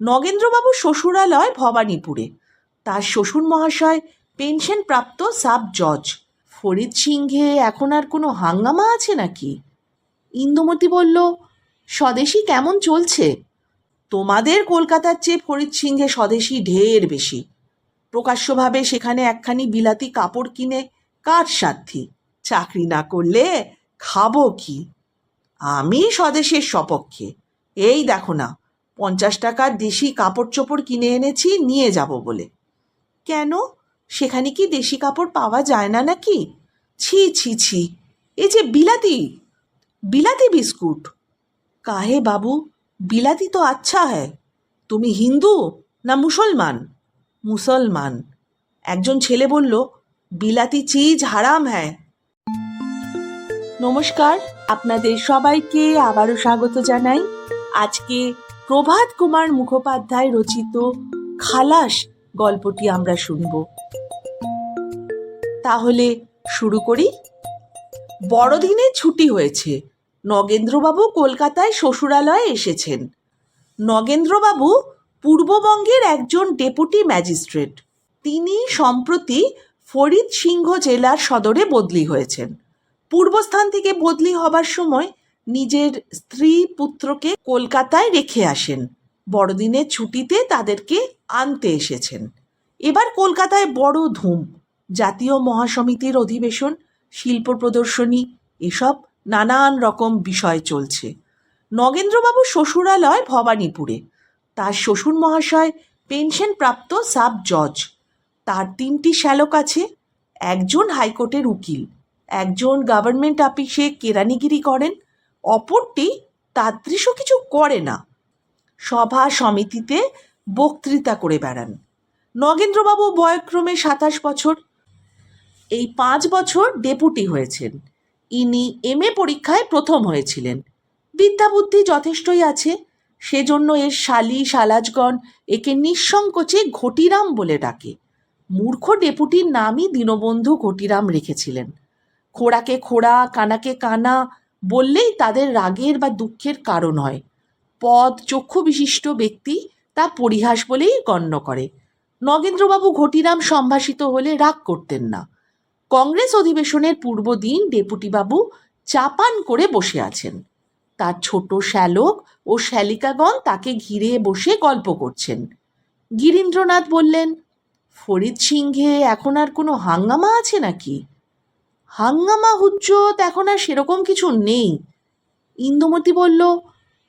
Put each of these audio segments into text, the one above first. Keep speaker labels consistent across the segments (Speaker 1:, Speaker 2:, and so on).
Speaker 1: নগেন্দ্রবাবু শ্বশুরালয় ভবানীপুরে। তার শ্বশুর মহাশয় পেনশন প্রাপ্ত সাব জজ। ফরিদ সিংহে এখন আর কোনো হাঙ্গামা আছে নাকি? ইন্দুমতি বলল, স্বদেশী কেমন চলছে? তোমাদের কলকাতার চেয়ে ফরিদ সিংহে স্বদেশী ঢের বেশি। প্রকাশ্যভাবে সেখানে একখানি বিলাতি কাপড় কিনে কার সাধ্যি? চাকরি না করলে খাব কি? আমি স্বদেশের সপক্ষে। এই দেখো না পঞ্চাশ টাকার দেশি কাপড় চোপড় কিনে এনেছি, নিয়ে যাব বলে। কেন? সেখানে কি দেশি কাপড় পাওয়া যায় না নাকি? ছি ছি ছি। এই যে বিলাতি! বিলাতি বিস্কুট! কাহে বাবু, বিলাতি তো আচ্ছা হ্যায়। তুমি হিন্দু না মুসলমান? মুসলমান। একজন ছেলে বলল, বিলাতি চিজ হারাম হ্যায়। নমস্কার, আপনাদের সবাইকে আবারও স্বাগত জানাই। আজকে প্রভাত কুমার মুখোপাধ্যায় রচিত খালাস গল্পটি আমরা শুনব। তাহলে শুরু করি। বড়দিনে ছুটি হয়েছে। নগেন্দ্রবাবু কলকাতায় শ্বশুরালয়ে এসেছেন। নগেন্দ্রবাবু পূর্ববঙ্গের একজন ডেপুটি ম্যাজিস্ট্রেট। তিনি সম্প্রতি ফরিদ সিংহ জেলার সদরে বদলি হয়েছেন। পূর্বস্থান থেকে বদলি হবার সময় নিজের স্ত্রী পুত্রকে কলকাতায় রেখে আসেন। বড়দিনের ছুটিতে তাদেরকে আনতে এসেছেন। এবার কলকাতায় বড় ধুম, জাতীয় মহাসমিতির অধিবেশন, শিল্প প্রদর্শনী, এসব নানান রকম বিষয় চলছে। নগেন্দ্রবাবু শ্বশুরালয় ভবানীপুরে, তার শ্বশুর মহাশয় পেনশন প্রাপ্ত সাব জজ। তার তিনটি শ্যালক আছে, একজন হাইকোর্টের উকিল, একজন গভর্নমেন্ট অফিসে কেরানিগিরি করেন অপরটি তাদৃশ কিছু করে না। সভা সমিতিতে বক্তৃতা করে বেড়ান। নগেন্দ্রবাবু বয়ক্রমে সাতাশ বছর। এই পাঁচ বছর ডেপুটি হয়েছেন। ইনি এম এ পরীক্ষায় প্রথম হয়েছিলেন। বিদ্যাবুদ্ধি যথেষ্টই আছে। সেজন্য এর শালি শালাজগণ একে নিঃসংকোচে ঘটিরাম বলে ডাকে। মূর্খ ডেপুটির নামই দীনবন্ধু ঘটিরাম রেখেছিলেন। খোড়াকে খোড়া, কানাকে কানা বললেই তাদের রাগের বা দুঃখের কারণ হয়। পদ চক্ষু বিশিষ্ট ব্যক্তি তা পরিহাস বলেই গণ্য করে। নগেন্দ্রবাবু ঘটিরাম সম্ভাষিত হলে রাগ করতেন না। কংগ্রেস অধিবেশনের পূর্বদিন ডেপুটিবাবু চাপান করে বসে আছেন। তার ছোট শ্যালক ও শ্যালিকাগণ তাকে ঘিরে বসে গল্প করছেন। গিরীন্দ্রনাথ বললেন, ফরিদ সিংহে এখন আর কোনো হাঙ্গামা আছে নাকি? হাঙ্গামা হুজ্জত এখন আর সেরকম কিছু নেই। ইন্দুমতি বলল,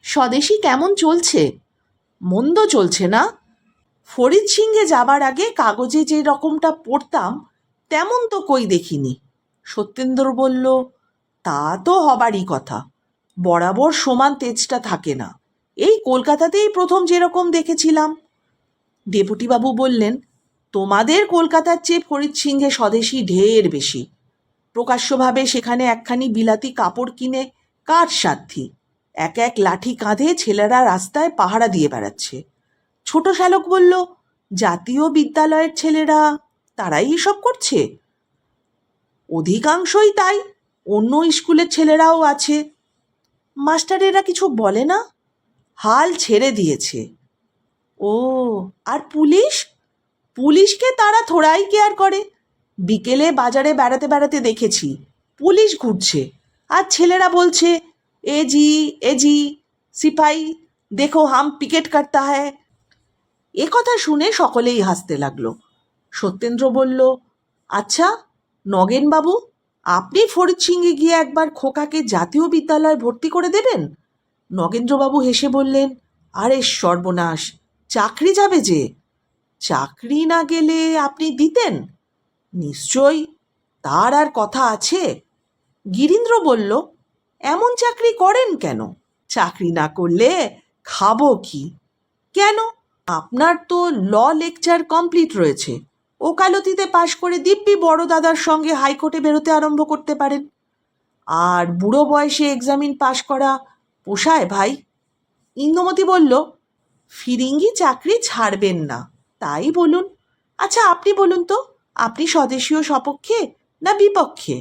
Speaker 1: স্বদেশি কেমন চলছে? মন্দ চলছে না। ফরিদ সিংহে যাবার আগে কাগজে যে রকমটা পড়তাম, তেমন তো কই দেখিনি। সত্যেন্দ্র বলল, তা তো হবারই কথা। বরাবর সমান তেজটা থাকে না। এই কলকাতাতেই প্রথম যেরকম দেখেছিলাম। ডেপুটিবাবু বললেন, তোমাদের কলকাতার চেয়ে ফরিদ সিংহে স্বদেশী ঢের বেশি। প্রকাশ্যভাবে সেখানে একখানি বিলাতি কাপড় কিনে কার সাধ্যি এক এক লাঠি কাঁধে ছেলেরা রাস্তায় পাহারা দিয়ে বেড়াচ্ছে। ছোট শ্যালক বলল, জাতীয় বিদ্যালয়ের ছেলেরা, তারাই এসব করছে? অধিকাংশই তাই, অন্য স্কুলের ছেলেরাও আছে। মাস্টারেরা কিছু বলে না? হাল ছেড়ে দিয়েছে। ও, আর পুলিশ? পুলিশকে তারা থোড়াই কেয়ার করে। বিকেলে বাজারে বেড়াতে বেড়াতে দেখেছি, পুলিশ ঘুরছে। আর ছেলেরা বলছে, এ জি এ জি, সিপাই, দেখো হাম পিকেট কাটতা হ্যায়। এ কথা শুনে সকলেই হাসতে লাগল। সত্যেন্দ্র বলল আচ্ছা নগেনবাবু আপনি ফরিদ সিংহে গিয়ে একবার খোকাকে জাতীয় বিদ্যালয়ে ভর্তি করে দেবেন? নগেন্দ্রবাবু হেসে বললেন, আরে সর্বনাশ, চাকরি যাবে যে। চাকরি না গেলে আপনি দিতেন? নিশ্চয়ই তার আর কথা আছে? গিরীন্দ্র বলল, এমন চাকরি করেন কেন? চাকরি না করলে খাব কি? কেন? আপনার তো ল লেকচার কমপ্লিট রয়েছে। ওকালতিতে পাশ করে দিব্যি বড় দাদার সঙ্গে হাইকোর্টে বেরোতে আরম্ভ করতে পারেন। আর বুড়ো বয়সে এক্সামিন পাশ করা পোষায় ভাই? ইন্দুমতি বলল, ফিরিঙ্গি চাকরি ছাড়বেন না, তাই বলুন। আচ্ছা আপনি বলুন তো। আপনি স্বদেশীয় সপক্ষে না বিপক্ষে?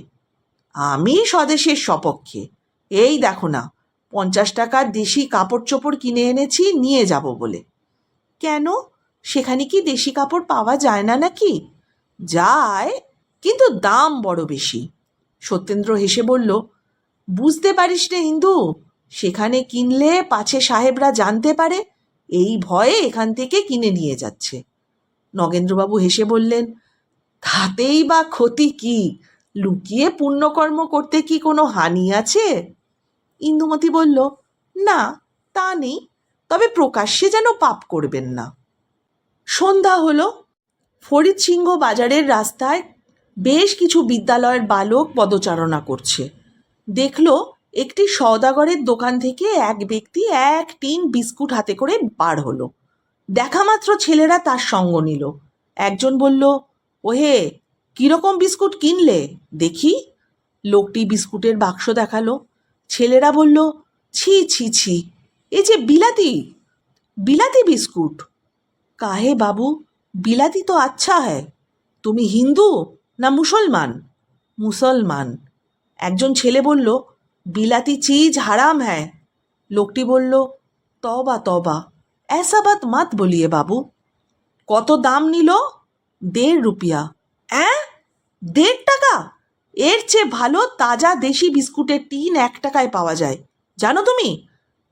Speaker 1: আমি স্বদেশের সপক্ষে। এই দেখো না, পঞ্চাশ টাকার দেশি কাপড় চোপড় কিনে এনেছি, নিয়ে যাব বলে। কেন? সেখানে কি দেশি কাপড় পাওয়া যায় না নাকি? যায়, কিন্তু দাম বড় বেশি। সত্যেন্দ্র হেসে বলল, বুঝতে পারিস রে হিন্দু সেখানে কিনলে পাছে সাহেবরা জানতে পারে, এই ভয়ে এখান থেকে কিনে নিয়ে যাচ্ছে। নগেন্দ্রবাবু হেসে বললেন তাতেই বা ক্ষতি কি? লুকিয়ে পুণ্যকর্ম করতে কি কোনো হানি আছে? ইন্দুমতি বলল, না, তা নেই। তবে প্রকাশ্যে যেন পাপ করবেন না। সন্ধ্যা হলো। ফরিদ সিংহ বাজারের রাস্তায় বেশ কিছু বিদ্যালয়ের বালক পদচারণা করছে। দেখল, একটি সওদাগরের দোকান থেকে এক ব্যক্তি এক টিন বিস্কুট হাতে করে বার হলো। দেখা মাত্র ছেলেরা তার সঙ্গ নিল। একজন বলল ওহে, কীরকম বিস্কুট কিনলে? দেখি। লোকটি বিস্কুটের বাক্স দেখাল। ছেলেরা বলল, ছি ছি ছি, এ যে বিলাতি। বিলাতি বিস্কুট। কাহে বাবু, বিলাতি তো আচ্ছা হ্যায়। তুমি হিন্দু না মুসলমান? মুসলমান। একজন ছেলে বলল, বিলাতি চিজ হারাম হ্যায়। লোকটি বলল, তবা তবা, এসাবাত মাত বলিয়ে বাবু। কত দাম নিল? দেড় রুপিয়া। অ্যাঁ? দেড় টাকা? এর চেয়ে ভালো তাজা দেশি বিস্কুটের টিন এক টাকায় পাওয়া যায়। জানো তুমি?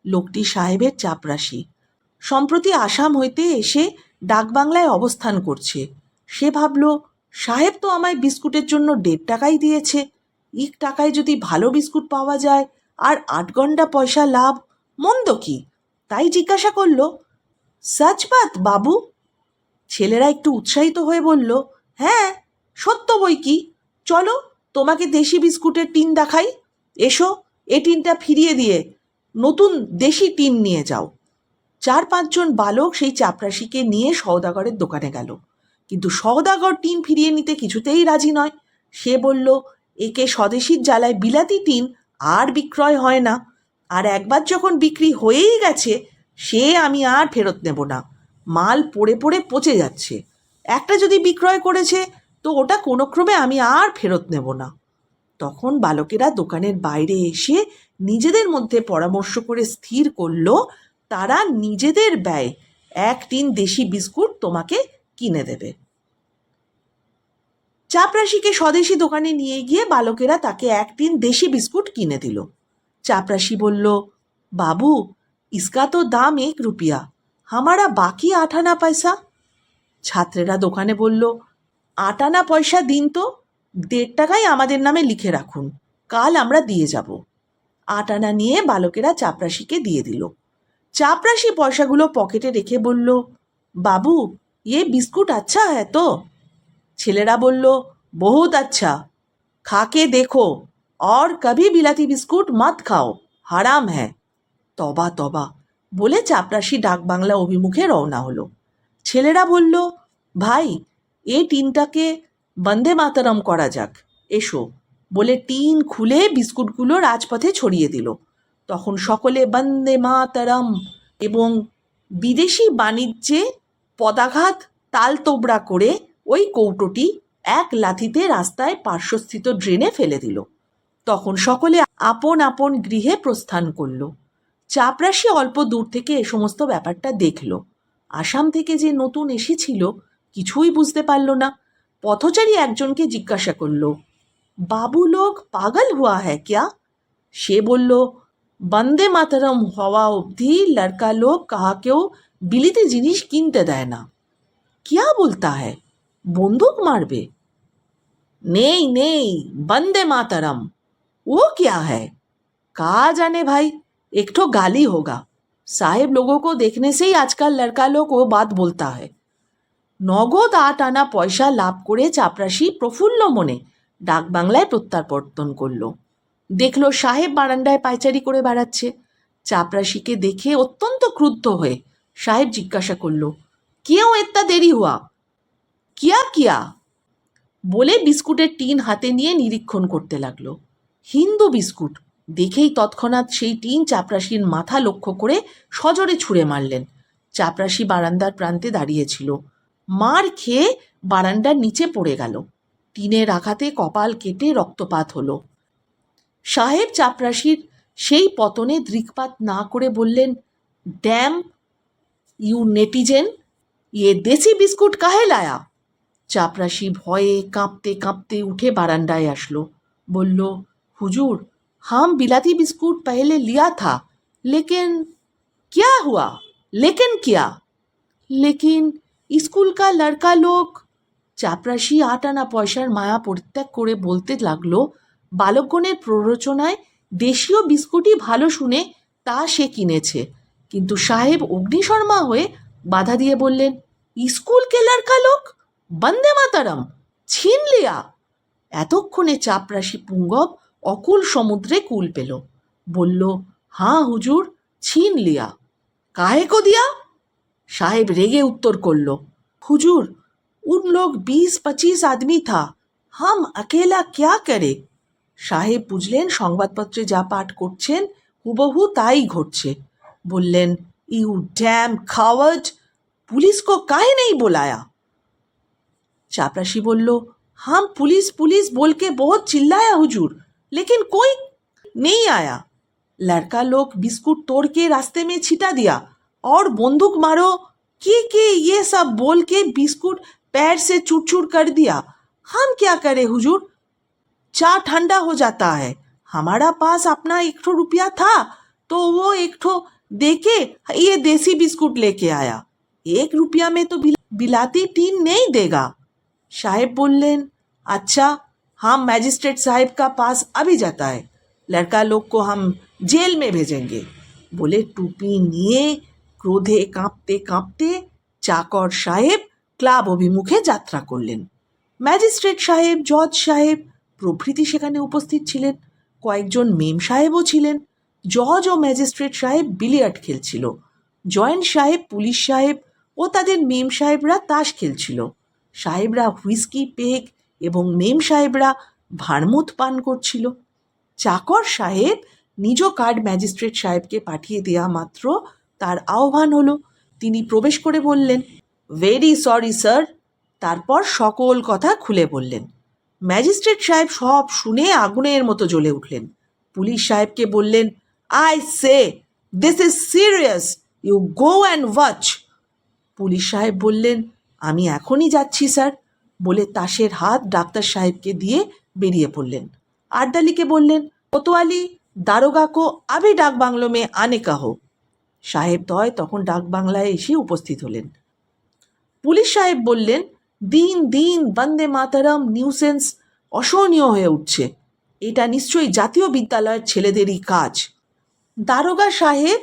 Speaker 1: লোকটি সাহেবের চাপরাশি। সম্প্রতি আসাম হইতে এসে ডাকবাংলায় অবস্থান করছে। সে ভাবল, সাহেব তো আমায় বিস্কুটের জন্য দেড় টাকাই দিয়েছে। এক টাকায় যদি ভালো বিস্কুট পাওয়া যায় আর আট ঘণ্টা পয়সা লাভ, মন্দ কি? তাই জিজ্ঞাসা করল সাচবাত বাবু ছেলেরা একটু উৎসাহিত হয়ে বলল হ্যাঁ সত্য বই কি? চলো, তোমাকে দেশি বিস্কুটের টিন দেখাই। এসো, এ টিনটা ফিরিয়ে দিয়ে নতুন দেশি টিন নিয়ে যাও। চার পাঁচজন বালক সেই চাপরাশিকে নিয়ে সওদাগরের দোকানে গেল। কিন্তু সওদাগর টিন ফিরিয়ে নিতে কিছুতেই রাজি নয়। সে বলল, একে স্বদেশীর জ্বালায় বিলাতি টিন আর বিক্রয় হয় না। আর একবার যখন বিক্রি হয়েই গেছে, সে আমি আর ফেরত নেব না। মাল পড়ে পড়ে পচে যাচ্ছে। একটা যদি বিক্রয় করেছে, তো ওটা কোনো ক্রমে আমি আর ফেরত নেব না। তখন বালকেরা দোকানের বাইরে এসে নিজেদের মধ্যে পরামর্শ করে স্থির করল, তারা নিজেদের ব্যয় এক টিন দেশি বিস্কুট তোমাকে কিনে দেবে। চাপরাশিকে স্বদেশি দোকানে নিয়ে গিয়ে বালকেরা তাকে এক টিন দেশি বিস্কুট কিনে দিল। চাপরাশি বলল, বাবু ইসকা তো দাম এক রুপিয়া। हमारा বাকি আট আনা পয়সা ছাত্রেরা দোকানে বলল আট আনা পয়সা দিন তো দেড় টাকাই আমাদের নামে লিখে রাখুন কাল আমরা দিয়ে যাব আট আনা নিয়ে বালকেরা চাপরাশিকে দিয়ে দিল চাপরাশি পয়সাগুলো পকেটে রেখে বলল বাবু ये বিস্কুট আচ্ছা হ্যাঁ তো ছেলেরা বলল বহুত আচ্ছা খাকে দেখো और कभी বিলাতি বিস্কুট মত খাও হারাম হ্যাঁ তবা তবা বলে চাপরাশি ডাকবাংলা অভিমুখে রওনা হলো। ছেলেরা বলল, ভাই, এ টিনটাকে বন্দে মাতারম করা যাক, এসো। বলে টিন খুলে বিস্কুটগুলো রাজপথে ছড়িয়ে দিল। তখন সকলে বন্দে মাতারম এবং বিদেশি বাণিজ্যে পদাঘাত তালতোবড়া করে ওই কৌটোটি এক লাথিতে রাস্তায় পার্শ্বস্থিত ড্রেনে ফেলে দিল। তখন সকলে আপন আপন গৃহে প্রস্থান করল। চাপরাশি অল্প দূর থেকে এ সমস্ত ব্যাপারটা দেখল। আসাম থেকে যে নতুন এসেছিল, কিছুই বুঝতে পারল না। পথচারী একজনকে জিজ্ঞাসা করল, বাবু লোক পাগল হুয়া হ্যাঁ ক্যা? সে বলল, বন্দে মাতারম হওয়া অবধি লড়কা লোক কাহাকেও বিলিতে জিনিস কিনতে দেয় না। কিয়া বলতা হ্যাঁ বন্দুক মারবে? নেই নেই, বন্দে মাতারম। ও কিয়া হ্যায়? কা জানে ভাই? एक ठो गाली होगा साहेब लोगों को देखने से ही आजकल लड़का लोग वो बात बोलता है নগদ আট আনা পয়সা লাভ করে চাপরাশি প্রফুল্ল মনে ডাকবাংলায় প্রত্যাবর্তন করলো দেখলো সাহেব বারান্দায় পায়চারি করে বেড়াচ্ছে চাপরাশিকে দেখে অত্যন্ত ক্রুদ্ধ হয়ে সাহেব জিজ্ঞাসা করলো কেউ এত্তা দেরি হুয়া কিয়া কিয়া বলে বিস্কুটের টিন হাতে নিয়ে নিরীক্ষণ করতে লাগলো হিন্দু বিস্কুট দেখেই তৎক্ষণাৎ সেই টিন চাপরাশির মাথা লক্ষ্য করে সজোরে ছুঁড়ে মারলেন। চাপরাশি বারান্দার প্রান্তে দাঁড়িয়েছিল। মার খেয়ে বারান্দার নিচে পড়ে গেল। টিনের আঘাতে কপাল কেটে রক্তপাত হলো। সাহেব চাপরাশির সেই পতনে দৃকপাত না করে বললেন, ড্যাম, ইউ নেটিজেন ইয়ে দেশি বিস্কুট কাহে লায়া? চাপরাশি ভয়ে কাঁপতে কাঁপতে উঠে বারান্দায় আসলো। বলল, হুজুর हम बिलाती बिस्कुट पहले लिया था लेकिन क्या हुआ लेकिन क्या लेकिन स्कूल का लड़का लोग চাপরাশি আট আনা পয়সার মায়া পরিত্যাগ করে বলতে লাগলো বালকগণের প্ররোচনায় দেশীয় বিস্কুটই ভালো শুনে তা সে কিনেছে কিন্তু সাহেব অগ্নিশর্মা হয়ে বাধা দিয়ে বললেন স্কুল কে লড়কা লোক বন্দে মাতারাম ছিন লিয়া এতক্ষণে চাপরাশি পুঙ্গব অকুল সমুদ্রে কুল পেল। বলল, হাঁ হুজুর, ছিন লিয়া। কাহে কো দিয়া? সাহেব রেগে উত্তর করল, হুজুর উন লোক বিশ পঁচিশ আদমি থা। হাম আকেলা ক্যা করে? সাহেব বুঝলেন, সংবাদপত্রে যা পাঠ করছেন, হুবহু তাই ঘটছে। বললেন, ইউ ড্যাম খাওয়াজ পুলিশ কো কাহে নেই বোলায়া? চাপরাশি বলল, হাম পুলিশ পুলিশ বলকে বহুত চিল্লায়া হুজুর। लेकिन कोई नहीं आया। लड़का लोग बिस्कुट तोड़ के रास्ते में छिटा दिया और बंदूक मारो, के के ये सब बोल के बिस्कुट पैर से चूर चूर कर दिया। हम क्या करें हुजूर? चा ठंडा हो जाता है। हमारा पास अपना एक ठो रुपया था तो वो एक ठो दे के ये देसी बिस्कुट लेके आया। एक रुपया में तो बिला- बिलाती टीन नहीं देगा। साहेब बोलें अच्छा हम मैजिस्ट्रेट साहब का पास अभी जाता है लड़का लोग को हम जेल में भेजेंगे বলে টুপি নিয়ে ক্রোধে কাঁপতে কাঁপতে চাকর সাহেব ক্লাব অভিমুখে যাত্রা করলেন ম্যাজিস্ট্রেট সাহেব জজ সাহেব প্রভৃতি সেখানে উপস্থিত ছিলেন কয়েকজন মেম সাহেবও ছিলেন জজ ও ম্যাজিস্ট্রেট সাহেব বিলিয়ার্ড খেলছিল জয়েন্ট সাহেব পুলিশ সাহেব ও তাদের মেম সাহেবরা তাস খেলছিল সাহেবরা হুইস্কি পেগ এবং মেম সাহেবরা ভারমুত পান করছিল। চাকর সাহেব নিজ কার্ড ম্যাজিস্ট্রেট সাহেবকে পাঠিয়ে দেওয়া মাত্র তার আহ্বান হলো। তিনি প্রবেশ করে বললেন ভেরি সরি স্যার তারপর সকল কথা খুলে বললেন। ম্যাজিস্ট্রেট সাহেব সব শুনে আগুনের মতো জ্বলে উঠলেন। পুলিশ সাহেবকে বললেন I say this is serious you go and watch police সাহেব বললেন, আমি এখনই যাচ্ছি স্যার বলে তাসের হাত ডাক্তার সাহেবকে দিয়ে বেরিয়ে পড়লেন। আরদালিকে বললেন, কোতোয়ালি দারোগা কো আবি ডাক বাংলো মে আনে কাহো? সাহেব দয় তখন ডাক বাংলায় এসে উপস্থিত হলেন। পুলিশ সাহেব বললেন, দিন দিন বন্দে মাতারাম, নিউসেন্স অসহনীয় হয়ে উঠছে। এটা নিশ্চয়ই জাতীয় বিদ্যালয়ের ছেলেদেরই কাজ। দারোগা সাহেব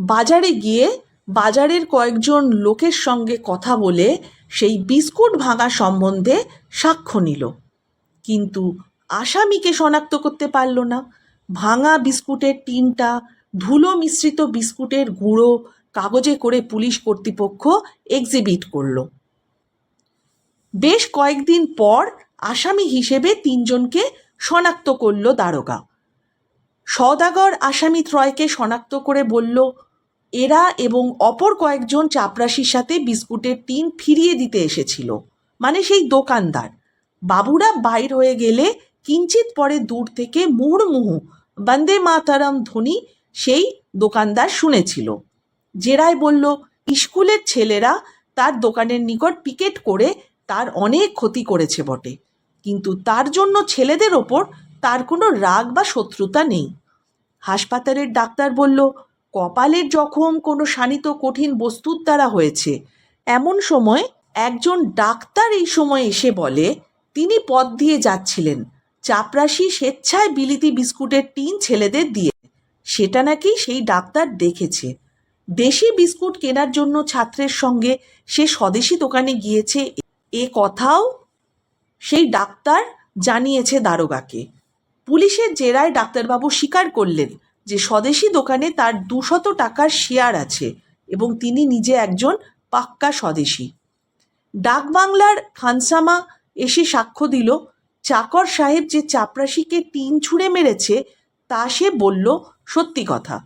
Speaker 1: বাজারে গিয়ে বাজারের কয়েকজন লোকের সঙ্গে কথা বলে সেই বিস্কুট ভাঙা সম্বন্ধে সাক্ষ্য নিল। কিন্তু আসামিকে শনাক্ত করতে পারল না। ভাঙা বিস্কুটের টিনটা, ধুলো মিশ্রিত বিস্কুটের গুঁড়ো কাগজে করে পুলিশ কর্তৃপক্ষ এক্সিবিট করল। বেশ কয়েকদিন পর আসামি হিসেবে তিনজনকে শনাক্ত করল দারোগা। সদাগর আসামি ত্রয়কে শনাক্ত করে বলল এরা এবং অপর কয়েকজন চাপরাশির সাথে বিস্কুটের টিন ফিরিয়ে দিতে এসেছিল মানে সেই দোকানদার। বাবুরা বাইর হয়ে গেলে কিঞ্চিত পরে দূর থেকে মুহুর্মুহু, বন্দে মাতারাম ধ্বনি সেই দোকানদার শুনেছিল। জেরায় বলল স্কুলের ছেলেরা তার দোকানের নিকট পিকেট করে তার অনেক ক্ষতি করেছে বটে। কিন্তু তার জন্য ছেলেদের ওপর তার কোনো রাগ বা শত্রুতা নেই। হাসপাতালের ডাক্তার বলল কপালের জখম কোনো শানিত কঠিন বস্তুর দ্বারা হয়েছে। এমন সময় একজন ডাক্তার এই সময় এসে বলে, তিনি পথ দিয়ে যাচ্ছিলেন। চাপরাশি স্বেচ্ছায় বিলিতি বিস্কুটের টিন ছেলেদের দিয়ে। সেটা নাকি সেই ডাক্তার দেখেছে। দেশি বিস্কুট কেনার জন্য ছাত্রের সঙ্গে সে স্বদেশি দোকানে গিয়েছে। এ কথাও সেই ডাক্তার জানিয়েছে দারোগাকে। পুলিশের জেরায় ডাক্তারবাবু স্বীকার করলেন। যে স্বদেশি দোকানে তার দুশত টাকার শেয়ার আছে এবং তিনি নিজে একজন পাক্কা স্বদেশি। ডাকবাংলার খানসামা এসে সাক্ষ্য দিল, চাকর সাহেব যে চাপরাশিকে টিন ছুঁড়ে মেরেছে, তা সে বলল, সত্যি কথা।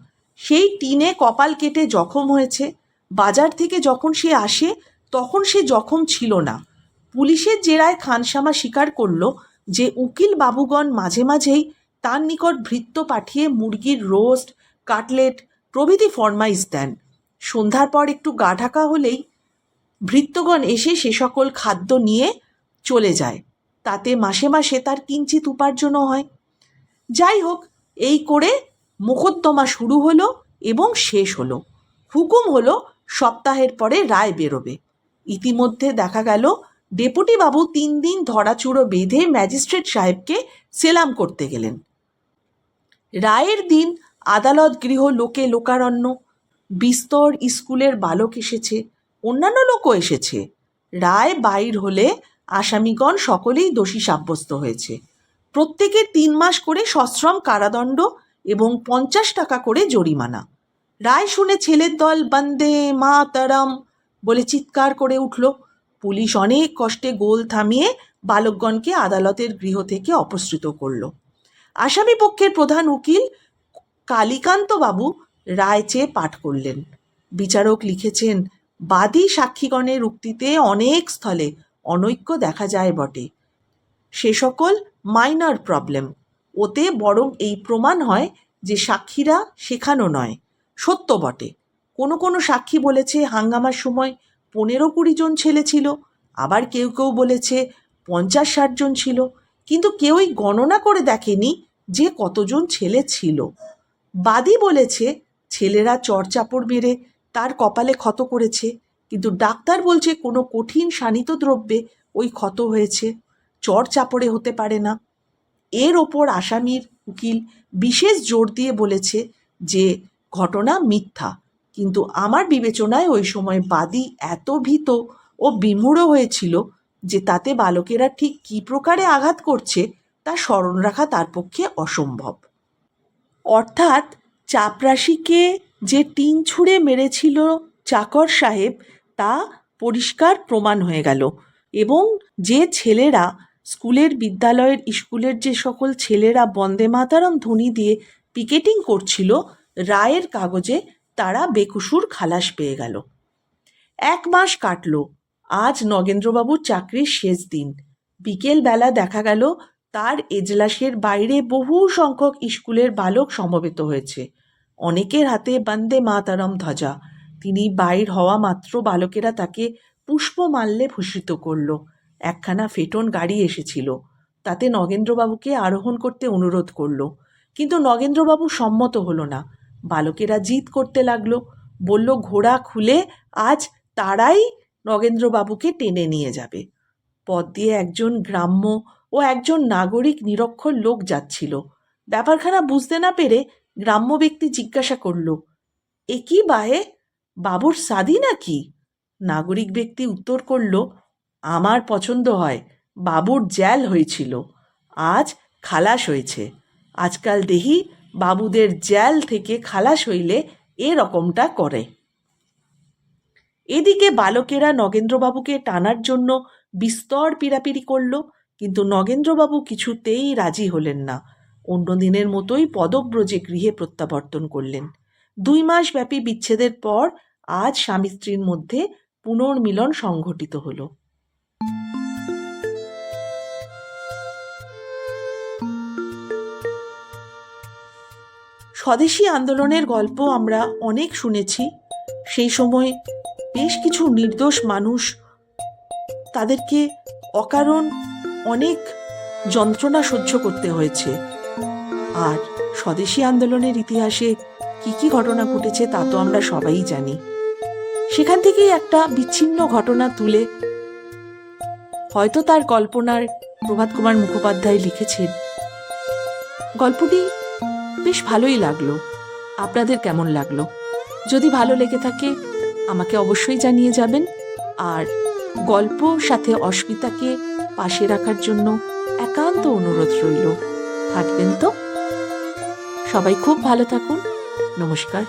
Speaker 1: সেই টিনে কপাল কেটে জখম হয়েছে। বাজার থেকে যখন সে আসে, তখন সে জখম ছিল না। পুলিশের জেরায় খানসামা স্বীকার করল যে উকিল বাবুগণ মাঝে মাঝেই তার নিকট ভৃত্য পাঠিয়ে মুরগির রোস্ট, কাটলেট, প্রভৃতি ফরমাইশ দেন। সন্ধ্যার পর একটু গা ঢাকা হলেই ভৃত্যগণ এসে সে সকল খাদ্য নিয়ে চলে যায়। তাতে মাসে মাসে তার কিঞ্চিত উপার্জনও হয়। যাই হোক, এই করে মোকদ্দমা শুরু হলো এবং শেষ হলো। হুকুম হলো সপ্তাহের পরে রায় বেরোবে। ইতিমধ্যে দেখা গেল ডেপুটি বাবু তিন দিন ধরাচুড়ো বেঁধে ম্যাজিস্ট্রেট সাহেবকে সেলাম করতে গেলেন। রায়ের দিন আদালত গৃহ লোকে লোকারণ্য, বিস্তর স্কুলের বালক এসেছে, অন্যান্য লোকও এসেছে। রায় বাইর হলে আসামিগণ সকলেই দোষী সাব্যস্ত হয়েছে। প্রত্যেকে তিন মাস করে সশ্রম কারাদণ্ড এবং পঞ্চাশ টাকা করে জরিমানা। রায় শুনে ছেলের দল, বন্দে মা তারাম বলে চিৎকার করে উঠল। পুলিশ অনেক কষ্টে গোল থামিয়ে বালকগণকে আদালতের গৃহ থেকে অপসৃত করল। আসামি পক্ষের প্রধান উকিল কালীকান্ত বাবু রায় চেয়ে পাঠ করলেন। বিচারক লিখেছেন, বাদী সাক্ষীগণের উক্তিতে অনেক স্থলে অনৈক্য দেখা যায় বটে। সে সকল মাইনর প্রবলেম। ওতে বরং এই প্রমাণ হয় যে সাক্ষীরা শেখানো নয়, সত্য বটে। কোনো কোনো সাক্ষী বলেছে হাঙ্গামার সময় পনেরো কুড়ি জন ছেলে ছিল, আবার কেউ কেউ বলেছে পঞ্চাশ ষাট জন ছিল। কিন্তু কেউই গণনা করে দেখেনি যে কতজন ছেলে ছিল। বাদী বলেছে, ছেলেরা চড়চাপড় মেরে তার কপালে ক্ষত করেছে, কিন্তু ডাক্তার বলছে কোনো কঠিন শানিত দ্রব্যে ওই ক্ষত হয়েছে চর চাপড়ে হতে পারে না। এর ওপর আসামির উকিল বিশেষ জোর দিয়ে বলেছে যে, ঘটনা মিথ্যা, কিন্তু আমার বিবেচনায় ওই সময় বাদী এত ভীত ও বিমূঢ় হয়েছিল যে তাতে বালকেরা ঠিক কী প্রকারে আঘাত করছে তা স্মরণ রাখা তার পক্ষে অসম্ভব। অর্থাৎ চাপরাশিকে যে টিন ছুঁড়ে মেরেছিল চাকর সাহেব, তা পরিষ্কার প্রমাণ হয়ে গেল এবং যে ছেলেরা স্কুলের বিদ্যালয়ের স্কুলের যে সকল ছেলেরা বন্দে মাতারাম ধ্বনি দিয়ে পিকেটিং করছিল, রায়ের কাগজে তারা বেকুসুর খালাস পেয়ে গেল। এক মাস কাটল আজ নগেন্দ্রবাবুর চাকরির শেষ দিন। বিকেলবেলা দেখা গেল, তার এজলাসের বাইরে বহু সংখ্যক স্কুলের বালক সমবেত হয়েছে। অনেকের হাতে বন্দে মাতারম ধ্বজা। তিনি বাইর হওয়া মাত্র বালকেরা তাকে পুষ্পমাল্যে ভূষিত করল। একখানা ফেটন গাড়ি এসেছিল। তাতে নগেন্দ্রবাবুকে আরোহণ করতে অনুরোধ করল। কিন্তু নগেন্দ্রবাবু সম্মত হলো না। বালকেরা জিদ করতে লাগল। বলল, ঘোড়া খুলে আজ তারাই নগেন্দ্রবাবুকে টেনে নিয়ে যাবে। পথ দিয়ে একজন গ্রাম্য ও একজন নাগরিক নিরক্ষর লোক যাচ্ছিল। ব্যাপারখানা বুঝতে না পেরে গ্রাম্য ব্যক্তি জিজ্ঞাসা করল, এ কি বাহে? বাবুর সাদি নাকি? নাগরিক ব্যক্তি উত্তর করল, আমার পছন্দ হয়, বাবুর জ্যাল হয়েছিল। আজ খালাস হয়েছে। আজকাল দেহি বাবুদের জ্যাল থেকে খালাস হইলে এরকমটা করে। এদিকে বালকেরা নগেন্দ্রবাবুকে টানার জন্য বিস্তর পীড়াপিড়ি করল, কিন্তু নগেন্দ্রবাবু কিছুতেই রাজি হলেন না। অন্য দিনের মতোই পদব্রজে গৃহে প্রত্যাবর্তন করলেন। দুই মাস ব্যাপী বিচ্ছেদের পর আজ স্বামী স্ত্রীর মধ্যে পুনর্মিলন সংঘটিত হলো। স্বদেশী আন্দোলনের গল্প আমরা অনেক শুনেছি। সেই সময় বেশ কিছু নির্দোষ মানুষ তাদেরকে অকারণ অনেক যন্ত্রণা সহ্য করতে হয়েছে। আর স্বদেশী আন্দোলনের ইতিহাসে কি কি ঘটনা ঘটেছে তা তো আমরা সবাই জানি। সেখান থেকেই একটা বিচ্ছিন্ন ঘটনা তুলে হয়তো তার কল্পনার প্রভাত কুমার মুখোপাধ্যায় লিখেছেন। গল্পটি বেশ ভালোই লাগল। আপনাদের কেমন লাগল? যদি ভালো লেগে থাকে আমাকে অবশ্যই জানিয়ে যাবেন। আর গল্প সাথে অস্মিতাকে পাশে রাখার জন্য একান্ত অনুরোধ রইল। থাকবেন তো? সবাই খুব ভালো থাকুন। নমস্কার।